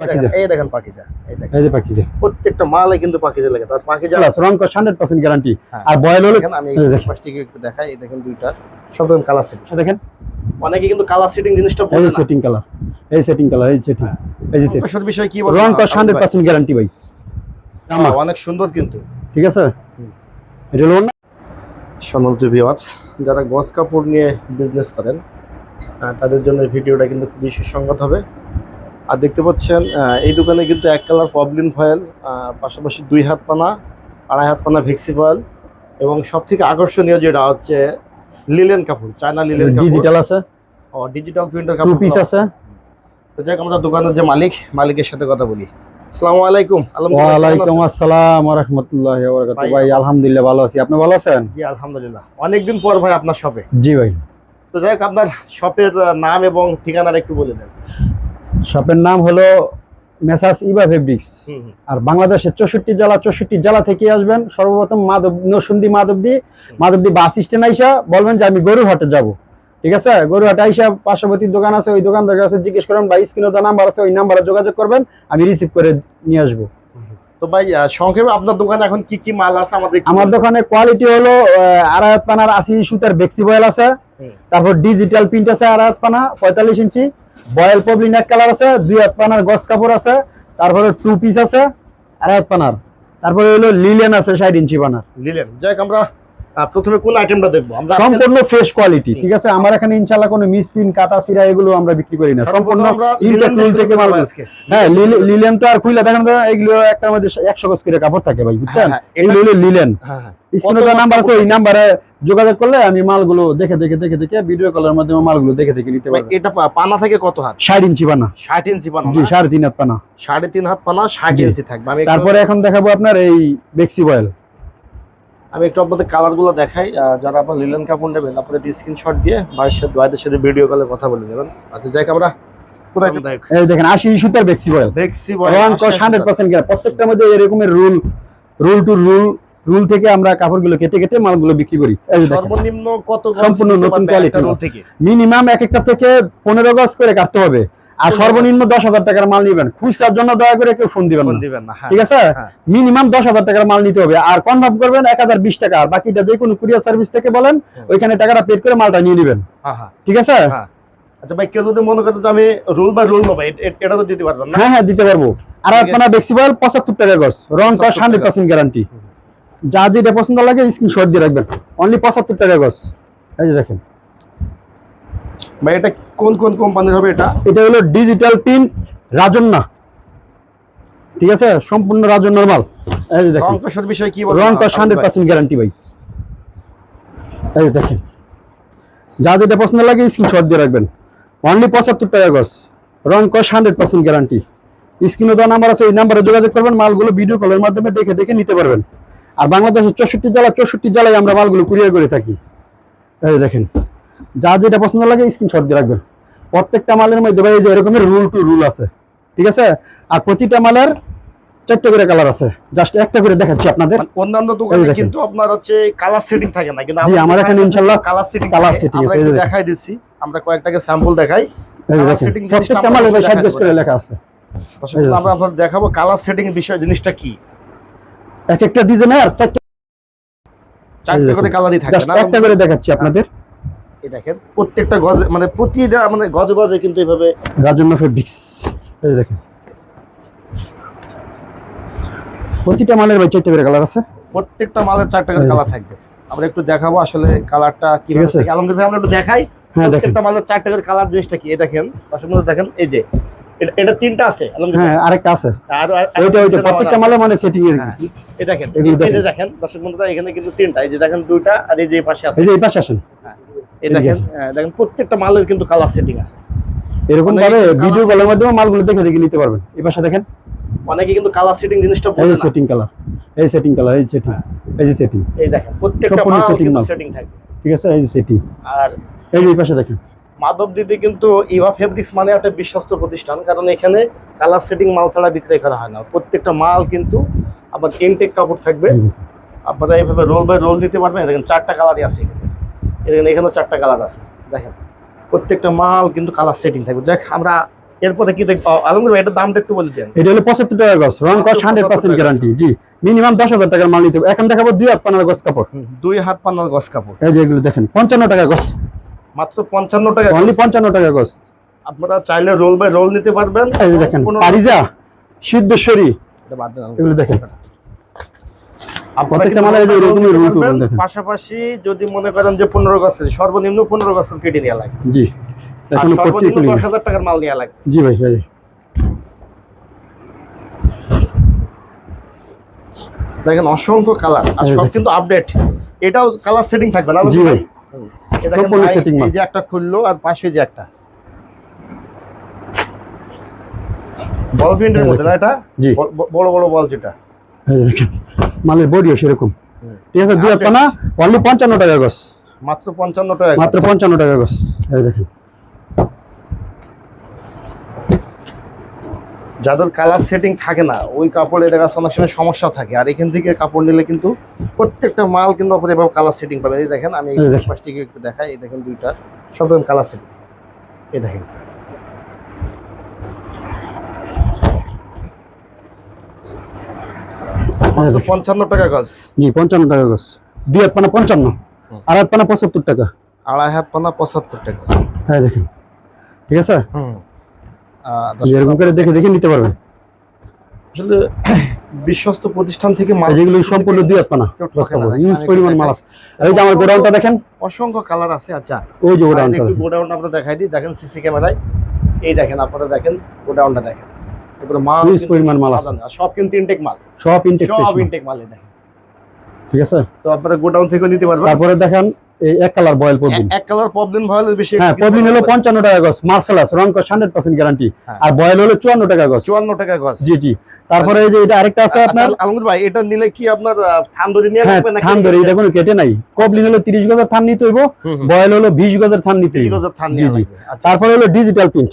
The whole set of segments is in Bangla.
পাকিজা। এই দেখেন পাকিজা এই দেখেন। এই যে পাকিজা। প্রত্যেকটা মালে কিন্তু পাকিজা লাগে তার পাকিজা প্লাস রং কস হান্ড্রেড পার্সেন্ট গ্যারান্টি হ্যাঁ। আর বয়েল হলে আমি এই থেকে একটু দেখাই এই দেখেন দুইটা। সব রকম কালার সেট দেখেন। অনেকে কিন্তু কালার সেটিং জিনিসটা বোঝে না। সেটিং কালার এই সেটিং কালার এই সেটিং এই যে সেটিং রংকশের বিষয়ে কি বলব? রং কস হান্ড্রেড পার্সেন্ট গ্যারান্টি ভাই। জামা অনেক সুন্দর কিন্তু। ঠিক আছে? হুম। এটা হলো সম্মানিত ভিউয়ার্স যারা গস কাপড় নিয়ে বিজনেস করেন তাদের জন্য ভিডিওটা কিন্তু খুবই সুসংগত হবে। আর দেখতে পাচ্ছেন এই দোকানে কিন্তু এক কালার পবলিন ফয়েল পাশাপাশি দুই হাত পানা আড়াই হাত পানা ভেক্সি ফয়েল এবং সব থেকে আকর্ষণীয় যেটা হচ্ছে লিলেন কাপড় চায়না লিলেন ডিজিটাল আছে? ও ডিজিটাল প্রিন্টার কাপড় পিস আছে? তো যাক আমরা দোকানের যে মালিক মালিকের সাথে কথা বলি। আসসালামু আলাইকুম ওয়ালাইকুম আছেন? আসসালাম ওয়া রাহমাতুল্লাহি ওয়া বারাকাতুহু ভাই, আলহামদুলিল্লাহ ভালো আছি। আপনি ভালো আছেন? জি আলহামদুলিল্লাহ। অনেকদিন পর ভাই আপনার শপে জি ভাই। তো যাই হোক আপনার শপের নাম এবং ঠিকানাটা একটু বলে দেন। শপের নাম হলো মেসাস ইবা ফেব্রিক্স। আর বাংলাদেশের চৌষট্টি জেলা চৌষট্টি জেলা থেকে আসবেন। সর্বপ্রথম মাধব নরসুন্দি মাধবদি। মাধবদি বাস স্ট্যান্ড আইসা বলবেন যে আমি গরুরহাটে যাব। ঠিক আছে? গরুহাটে আইসা পার্শ্ববর্তী দোকান আছে ওই দোকানদার কাছে জিজ্ঞেস করেন বা স্ক্রিনে নাম্বার আছে ওই নাম্বারে যোগাযোগ করবেন আমি রিসিভ করে নিয়ে আসব। তো ভাই সংক্ষেপে আপনার দোকানে এখন কি কি মাল আছে আমাদের আমার। দোকানে কোয়ালিটি হলো পানার আশি সুতার বেক্সি বয়েল আছে। তারপর ডিজিটাল প্রিন্ট আছে আড়াই পানা পঁয়তাল্লিশ ইঞ্চি। বয়েল পবলিন এক কালার আছে, দুই হাত পানার গস কাপড় আছে, তারপরে টু পিস আছে আড়াই হাত পানার। তারপরে হলো লিলেন আছে ষাট ইঞ্চি পানার। লিলেন যাই আমরা প্রথমে কোন আইটেমটা দেখব? আমরা সম্পূর্ণ ফ্রেশ কোয়ালিটি ঠিক আছে? আমার এখানে ইনশাল্লাহ কোনো মিসপ্রিন্ট কাটা সিরা এগুলো আমরা বিক্রি করি না। সম্পূর্ণ থেকে মাল। হ্যাঁ লিলেন তো আর খুইলা দেখেন এগুলো একটা মধ্যে একশো গজ করে কাপড় থাকে ভাই বুঝছেন? হ্যাঁ, এগুলো হলো লিলেন হ্যাঁ, হ্যাঁ। স্ক্রিনে নাম্বার আছে ওই নাম্বারে যোগাযোগ করলে আমি মালগুলো দেখে দেখে দেখে দেখে ভিডিও কলের মাধ্যমে মালগুলো দেখে দেখে নিতে পারব এটা পানা থেকে কত হাত? ষাট ইঞ্চি বানা ষাট ইঞ্চি পানা জি না? সাড়ে তিন হাত পানা। সাড়ে তিন হাত পানা ষাট জি। ইঞ্চি থাকবে। আমি তারপরে এখন দেখাবো আপনার এই বেক্সি বয়েল আমি একটু আপনাদের কালারগুলো দেখাই যারা আপনার লিলেন কাপড় নেবেন আপনাদের স্ক্রিনশট দিয়ে ভাইয়ের সাথে ভাইদের সাথে ভিডিও কলে কথা বলে দেবেন আচ্ছা যাই আমরা কোথায় দেখ। এই দেখেন আশি সুতার বেক্সি বয়েল। ভেক্সি রং হান্ড্রেড পার্সেন্ট প্রত্যেকটার মধ্যে এরকমের roll roll to roll roll থেকে আমরা কাপড়গুলো কেটে কেটে মালগুলো বিক্রি করি। সর্বনিম্ন কত সম্পূর্ণ নতুন মিনিমাম এক একটা থেকে পনেরো গজ করে কাটতে হবে। আর সর্বনিম্ন দশ হাজার টাকার মাল নিবেন। খুচরার জন্য দয়া করে কেউ ফোন দিবেন দিবেন না হ্যাঁ। ঠিক আছে? হ্যাঁ। মিনিমাম দশ হাজার টাকার মাল নিতে হবে। আর কনফার্ম করবেন এক হাজার বিশ টাকা। আর বাকিটা যে কোনো কুরিয়ার সার্ভিস থেকে বলেন ওইখানে টাকাটা পেড করে মালটা নিয়ে নেবেন। হ্যাঁ ঠিক আছে। আচ্ছা ভাই কেউ যদি মনে করতো আমি রোল বাই রোল নেব এ- এ- এটা তো দিতে পারবেন না? হ্যাঁ হ্যাঁ দিতে পারব। আর ঠিক আপনার বেক্সিবল পঁচাত্তর টাকা গজ রং কস হান্ড্রেড পার্সেন্ট গ্যারান্টি যা যেটা পছন্দ লাগে স্ক্রিনশট দিয়ে রাখবেন। অনলি পঁচাত্তর টাকা গজ এই যে দেখেন। ভাই এটা কোন কোন কোম্পানির হবে এটা? এটা হলো ডিজিটাল প্রিন্ট রাজন্না। ঠিক আছে? সম্পূর্ণ রাজন্নার মাল। এই দেখেন। রং কষার বিষয়ে কি বলবেন রং হান্ড্রেড পার্সেন্ট গ্যারান্টি ভাই। এই দেখেন। যা যেটা পছন্দ লাগে স্ক্রিনশট দিয়ে রাখবেন। অনলি পঁচাত্তর টাকা গজ। রং কস হান্ড্রেড পার্সেন্ট গ্যারান্টি স্ক্রিনে দেওয়া নাম্বার আছে এই নাম্বারে যোগাযোগ করবেন মালগুলো ভিডিও কলের মাধ্যমে দেখে দেখে নিতে পারবেন। আর বাংলাদেশের চৌষট্টি জেলা চৌষট্টি জেলায় আমরা মালগুলো কুরিয়ার করে থাকি। এই দেখেন। যা যেটা পছন্দ লাগে স্ক্রিনশট দিয়ে রাখবেন। প্রত্যেকটা মালের মধ্যে ভাই যে এরকমের রুল টু রুল আছে। ঠিক আছে? আর প্রতিটা মালের চারটে করে কালার আছে। জাস্ট একটা করে দেখাচ্ছি আপনাদের। মানে অন্যান্য দোকানে কিন্তু আপনার হচ্ছে কালার সেটিং থাকে না কিন্তু জি, আমার এখানে ইনশাল্লাহ কালার সেটিং কালার সেটিং আছে। দেখাই দিচ্ছি আমরা কয়েকটাকে স্যাম্পল দেখাই। জিনিসটা প্রত্যেকটা মালে ভাই দেখাতে করে লেখা আছে। দর্শক আমরা আপনাদের দেখাবো কালার সেটিং এর বিষয় জিনিসটা কি। এক একটা ডিজাইনের চারটে চারটে করে কালারই থাকে না? একটা করে দেখাচ্ছি আপনাদের। এই দেখেন প্রত্যেকটা গজে মানে প্রতিটা মানে গজে গজে কিন্তু এইভাবে রাজন্য ফেব্রিক্স এই দেখেন। প্রতিটা মালের ভাই চারটে করে কালার আছে। প্রত্যেকটা মালের চারটে করে কালার থাকবে। আমরা একটু দেখাবো আসলে কালারটা কীভাবে আছে। আলমগীর আমরা একটু দেখাই। হ্যাঁ প্রত্যেকটা মালের চারটে করে কালার জিনিসটা কি? এই দেখেন বন্ধু দেখেন এই যে এটা- তিনটা আছে হ্যাঁ আরেকটা আছে। আর আর- ওইটা ওইটা প্রত্যেকটা দেওয়া মালে মানে সেটিং এর হ্যাঁ। এই দেখেন এই দেখেন। দেখেন দর্শক বন্ধুরা এখানে কিন্তু তিনটা এই যে দেখেন দুইটা আর এই যে পাশে আছে। এই যে এই পাশে আসেন। এই দেখেন হ্যাঁ, দেখেন প্রত্যেকটা মালের কিন্তু কালার সেটিং আছে। এরকম ভাবে ভিডিও কলের মাধ্যমে মালগুলো দেখে দেখে নিতে পারবেন। এই পাশে দেখেন। অনেকে কিন্তু কালার সেটিং জিনিসটা এই বোঝে না। সেটিং কালার এই সেটিং কালার এই সেটিং এই যে সেটিং এই দেখেন প্রত্যেকটা মাল কিন্তু সেটিং থাকবে। ঠিক আছে এই যে সেটিং আর এই যে পাশে দেখেন। মাধব দিদি কিন্তু ইভা ফেব্রিক্স মানে একটা বিশ্বস্ত প্রতিষ্ঠান কারণ এখানে কালার সেটিং মাল ছাড়া বিক্রয় করা হয় না। প্রত্যেকটা মাল কিন্তু আবার ইনটেক কাপড় থাকবে। আপনারা এইভাবে রোল বাই রোল নিতে পারবেন। দেখেন চারটা কালারই আছে এখানে। এখানেও চারটা কালার আছে দেখেন। প্রত্যেকটা মাল কিন্তু কালার সেটিং থাকবে। দেখ আমরা এরপরে কি দেখব? আলমগীর ভাই এটার দামটা একটু বলে দেন। এটা হলো পঁচাত্তর টাকা গছ রং কস হান্ড্রেড পার্সেন্ট গ্যারান্টি জি। মিনিমাম দশ হাজার টাকার মাল নিতে হবে। এখন দেখাবো দুই হাত পানার গছ কাপড়। দুই হাত পান্নার গস কাপড়। এই যে এগুলো দেখেন পঞ্চান্ন টাকা গছ মাত্র পঞ্চান্ন টাকা অনলি। পঞ্চান্ন টাকা গছ আপনারা চাইলে রোল বাই রোল নিতে পারবেন। এই দেখেন পারিজা সিদ্ধেশ্বরী। এটা বাদ দেন এগুলো দেখেন আপনারা প্রত্যেকটা কিন্তু মালের এই যে roll by roll এরকমই পাশাপাশি যদি মনে করেন যে পনেরো গাছের সর্বনিম্ন পনেরো গাছের কেটে নেওয়া লাগে। জি। এখন সর্বনিম্ন টাকার মাল নেওয়া লাগে। জি ভাই ভাই। দেখেন অসংখ্য কালার আর সব কিন্তু আপডেট এটাও কালার সেটিং থাকবে না জি ভাই। হুম। এই যে একটা খুললো আর পাশে যে একটা। বল প্রিন্টের মধ্যে না এটা? বড় বড় বল যেটা। মালের বডিও সেরকম ঠিক আছে দুই পানা অনলি পঞ্চান্ন টাকা গছ। মাত্র পঞ্চান্ন টাকা মাত্র পঞ্চান্ন টাকা গছ। এই দেখেন। যাদের কালার সেটিং থাকে না ওই কাপড়ে দেখা যাচ্ছে অনেক সময় সমস্যা থাকে। আর এখান থেকে কাপড় নিলে কিন্তু প্রত্যেকটা মাল কিন্তু আপনার এভাবে কালার সেটিং পাবেন। এই দেখেন আমি পাশ থেকে একটু দেখাই। এই দেখেন দুইটা সব রকম কালার সেটিং এই দেখেন এই তো দেখেন। পঞ্চান্ন টাকা গজ। জি পঞ্চান্ন টাকা দুই হাত পানা পঞ্চান্ন। হাত পানা পঁচাত্তর টাকা। আড়াই হাত পানা পঁচাত্তর টাকা। হ্যাঁ দেখেন। ঠিক আছে? এরকম করে দেখে দেখে নিতে পারবেন। আসলে বিশ্বস্ত প্রতিষ্ঠান থেকে মাল যেগুলো সম্পূর্ণ দুই হাত পানা। ইউজ আমি পরিমাণ মাল আছে। এই যে আমার গোডাউনটা দেখেন। অসংখ্য কালার আছে আচ্ছা। ওই যে গোডাউনটা গোডাউনটা আপনারা দেখাই দিই দেখেন সিসি ক্যামেরায় এই দেখেন আপনারা দেখেন গোডাউনটা দেখেন। এবারে মাল Huge পরিমাণ মাল আছে। সব কিন্তু ইনটেক মাল। সব ইনটেক সব ইনটেক মাল দেখেন। ঠিক আছে? তো আপনারা গোডাউন থেকে নিতে পারবেন। তারপরে দেখেন এই এক কালার বয়েল পদ্মিন এক কালার প্রবলেম ভালো বেশি হ্যাঁ হলো টাকা রং কস গ্যারান্টি হ্যাঁ। আর বয়েল হলো চুয়ান্ন টাকা গজ। জি জি। তারপরে এই যে এটা আরেকটা আছে আপনার? আচ্ছা, আলমগীর ভাই এটা নিলে কি আপনার থান ধরে নিয়ে হ্যাঁ নাকি থান ধরে এটা কোনো কেটে নাই। কবলিন হলো তিরিশ গজের থান নিতে হইব। বয়েল হলো বিশ গজের থান নিতে গজের থান লাগবে। আচ্ছা তারপরে হলো ডিজিটাল প্রিন্ট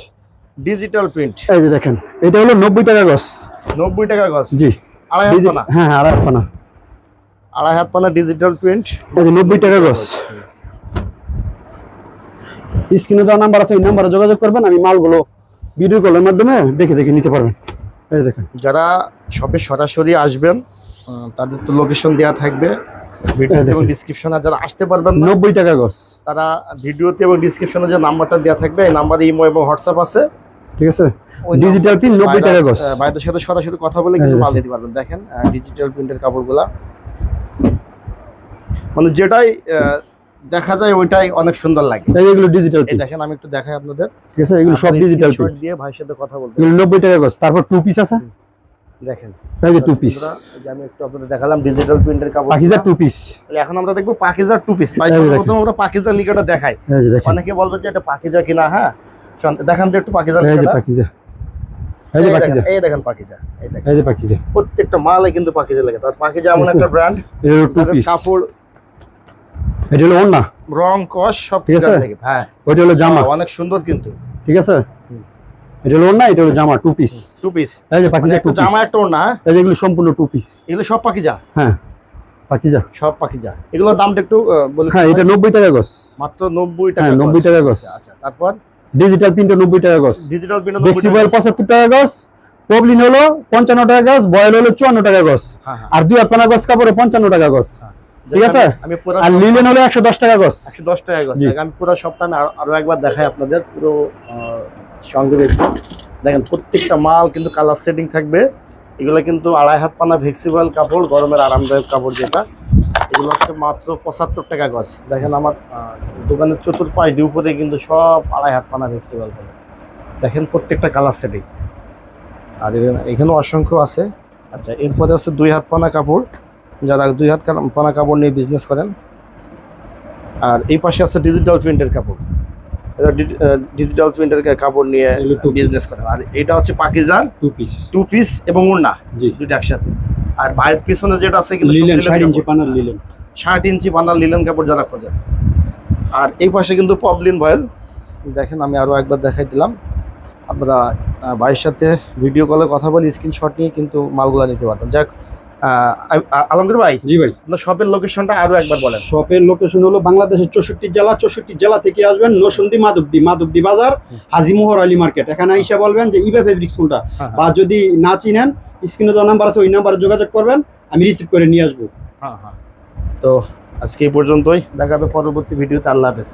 ডিজিটাল প্রিন্ট এই যে দেখেন এটা হলো নব্বই টাকা গছ নব্বই টাকা গজ? জি। আড়াই হাত পানা? হ্যাঁ হ্যাঁ আড়াই পানা। আড়াই হাত পানা ডিজিটাল প্রিন্ট এই যে নব্বই টাকা গছ স্ক্রিনে দেওয়া নাম্বার আছে ওই নাম্বারে যোগাযোগ করবেন আমি মালগুলো ভিডিও কলের মাধ্যমে দেখে দেখে নিতে পারবেন। এই দেখেন। যারা সবে সরাসরি আসবেন তাদের তো লোকেশন দেওয়া থাকবে। ভিডিওতে এবং ডিসক্রিপশনে যারা আসতে পারবেন নব্বই টাকা গছ তারা ভিডিওতে এবং ডিসক্রিপশনে যে নাম্বারটা দেওয়া থাকবে এই নাম্বারে ইমো এবং হোয়াটসঅ্যাপ আছে। ঠিক আছে? ডিজিটাল প্রিন্ট নব্বই টাকা গছ আহ, সাথে সরাসরি কথা বলে এই কিন্তু মাল দিতে পারবেন। দেখেন ডিজিটাল প্রিন্টের কাপড়গুলা। মানে যেটাই দেখা যায় ওইটাই অনেক সুন্দর লাগে। এই যেগুলো ডিজিটাল এই দেখেন আমি একটু দেখাই আপনাদের। ঠিক আছে এগুলো সব ডিজিটাল প্রিন্ট দিয়ে ভাইয়ের সাথে কথা বলতে এগুলো নব্বই টাকা গছ তারপর টু পিস আছে? দেখেন। এই যে টু পিস আমি একটু আপনাদের দেখালাম ডিজিটাল প্রিন্টের কাপড় পাখিজার টু পিস এখন আমরা দেখব পাকিজার টু পিস। প্রথম আমরা পাকিজার লিগাটা দেখাই। অনেকে বলবে যে এটা পাকিজা কিনা হ্যাঁ? দেখান তো একটু পাকিজার এই যে পাখিজা এই যে দেখেন এই দেখেন পাকিজা এই দেখেন। এই যে পাখিজা প্রত্যেকটা মালে কিন্তু পাকিজা লেগে। তার পাকিজা এমন একটা ব্র্যান্ড কাপড় এটা হলো ওন্না রং কস সব ঠিক আছে? হ্যাঁ। ওইটা হলো জামা। অনেক সুন্দর কিন্তু। ঠিক আছে। এটা হলো ওন্না এটা হলো জামা টু পিস টু পিস এই যে মানে পাখিজা টু পিস জামা একটা হ্যাঁ? এই যে এগুলো সম্পূর্ণ টু পিস এগুলো সব পাকিজা? হ্যাঁ পাখিজা সব পাকিজা। এগুলোর দামটা একটু বলে হ্যাঁ এটা। নব্বই টাকা গছ মাত্র নব্বই টাকা হ্যাঁ, 90 টাকা গজ। আচ্ছা, আচ্ছা তারপর? ডিজিটাল প্রিন্ট নব্বই টাকা গছ ডিজিটাল প্রিন্ট নব্বই টাকা ফ্লেক্সিবল গজ। পঁচাত্তর টাকা গছ পবলিন হলো পঞ্চান্ন টাকা গছ বয়েল হলো চুয়ান্ন টাকা গছ হ্যাঁ হ্যাঁ। আর দুই আপনার গছ কাপড়ে পঞ্চান্ন টাকা গছ ঠিক আছে? আমি- পুরো আর লিলেন হলো একশো দশ টাকা গছ একশো দশ টাকা গজ। আমি পুরো সপ্তাহে আরো- একবার দেখাই আপনাদের। পুরো সঙ্গে দেখুন দেখেন প্রত্যেকটা মাল কিন্তু কালার সেটিং থাকবে। এগুলো কিন্তু আড়াই হাত পানা ভেক্সিবল কাপড় গরমের আরামদায়ক কাপড় যেটা। এগুলো হচ্ছে মাত্র পঁচাত্তর টাকা গজ দেখেন আমার দোকানের চতুর্পাশ দিয়ে উপরে কিন্তু সব আড়াই হাত পানা ভেক্সিবল কাপড় দেখেন প্রত্যেকটা কালার সেটিং আর এখানে- এখানেও অসংখ্য আছে। আচ্ছা এরপরে আছে দুই হাত পানা কাপড়। যারা দুই হাত পানা কাপড় নিয়ে বিজনেস করেন। আর এই পাশে আছে ডিজিটাল প্রিন্টের কাপড়। ডিজিটাল প্রিন্টের কাপড় নিয়ে বিজনেস করেন। আর এটা হচ্ছে পাকিজার টু পিস টু পিস এবং উন্না দুটো একসাথে। আর বাইরের পিছনে যেটা আছে কিন্তু লিলেন ষাট ইঞ্চি পানাল পানার লিলেন। ষাট ইঞ্চি পানাল লিলেন কাপড় যারা খোঁজে। আর এই পাশে কিন্তু পবলিন ভয়েল। দেখেন আমি আরও একবার দেখাই দিলাম। আপনারা ভাইয়ের সাথে ভিডিও কলে কথা বলে স্ক্রিনশট নিয়ে কিন্তু মালগুলা নিতে পারবেন। যাক আলমগীর ভাই? জি ভাই। আপনার শপের লোকেশনটা আরও একবার বলেন। শপের লোকেশন হলো বাংলাদেশের চৌষট্টি জেলা। চৌষট্টি জেলা থেকে আসবেন নসন্দি মাধবদি মাধবদি বাজার হাজি মোহর আলী মার্কেট এখানে এসে বলবেন যে ইবা ফেব্রিক্স কোনটা? হ্যাঁ, বা যদি না চিনেন স্ক্রিনে দেওয়া নাম্বার আছে ওই নাম্বারে যোগাযোগ করবেন আমি রিসিভ করে নিয়ে আসব। হ্যাঁ হ্যাঁ। তো আজকে এই পর্যন্তই। দেখা হবে পরবর্তী ভিডিওতে আল্লাহ হাফেজ।